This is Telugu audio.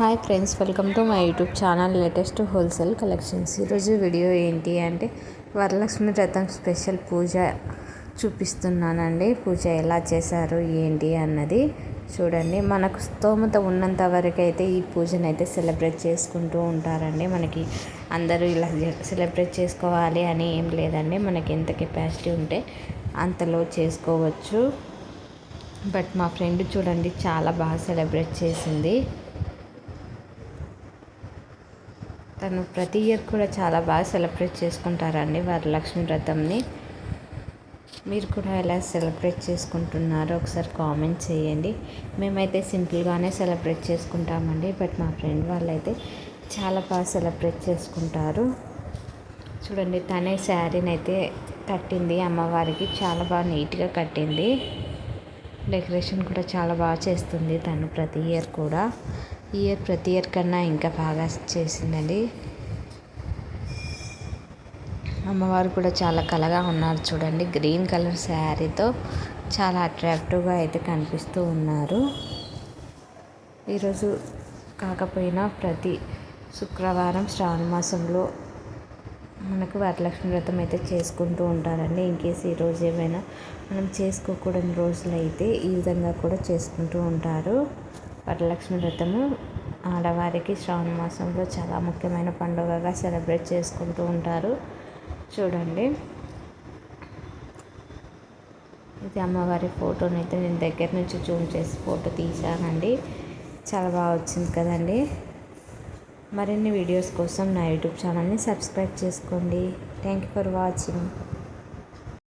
Hi friends welcome to my YouTube channel latest wholesale collections ఈరోజు వీడియో ఏంటి అంటే వరలక్ష్మి వ్రతం స్పెషల్ పూజ చూపిస్తున్నానండి. పూజ ఎలా చేశారు ఏంటి అన్నది చూడండి. మనకు స్తోమత ఉన్నంత వరకు అయితే ఈ పూజను అయితే సెలబ్రేట్ చేసుకుంటూ ఉంటారండి. మనకి అందరూ ఇలా సెలబ్రేట్ చేసుకోవాలి అని ఏం లేదండి. మనకి ఎంత కెపాసిటీ ఉంటే అంతలో చేసుకోవచ్చు. బట్ మా ఫ్రెండ్ చూడండి చాలా బాగా సెలబ్రేట్ చేసింది. తను ప్రతి ఇయర్ కూడా చాలా బాగా సెలబ్రేట్ చేసుకుంటారండి వరలక్ష్మి వ్రతంని. మీరు కూడా ఎలా సెలబ్రేట్ చేసుకుంటున్నారో ఒకసారి కామెంట్ చేయండి. మేమైతే సింపుల్గానే సెలబ్రేట్ చేసుకుంటామండి బట్ మా ఫ్రెండ్ వాళ్ళైతే చాలా బాగా సెలబ్రేట్ చేసుకుంటారు. చూడండి తనే శారీని అయితే కట్టింది అమ్మవారికి చాలా బాగా నీట్గా కట్టింది. డెకరేషన్ కూడా చాలా బాగా చేస్తుంది తను ప్రతి ఇయర్ కూడా. ఇయర్ ప్రతి ఇయర్ కన్నా ఇంకా బాగా చేసిందండి. అమ్మవారు కూడా చాలా కలగా ఉన్నారు చూడండి. గ్రీన్ కలర్ శారీతో చాలా అట్రాక్టివ్గా అయితే కనిపిస్తూ ఉన్నారు. ఈరోజు కాకపోయినా ప్రతి శుక్రవారం శ్రావణ మాసంలో మనకు వరలక్ష్మి వ్రతం అయితే చేసుకుంటూ ఉంటారండి. ఇన్కేస్ ఈరోజు ఏమైనా మనం చేసుకోకూడని రోజులు అయితే ఈ విధంగా కూడా చేసుకుంటూ ఉంటారు. వరలక్ష్మి వ్రతము ఆడవారికి శ్రావణ మాసంలో చాలా ముఖ్యమైన పండుగగా సెలబ్రేట్ చేసుకుంటూ ఉంటారు. చూడండి. ఇది అమ్మవారి ఫోటోని అయితే నేను దగ్గర నుంచి జూమ్ చేసి ఫోటో తీసానండి చాలా బాగా వచ్చింది కదండి. మరిన్ని వీడియోస్ కోసం నా యూట్యూబ్ ఛానల్ని సబ్స్క్రైబ్ చేసుకోండి. Thank you for watching.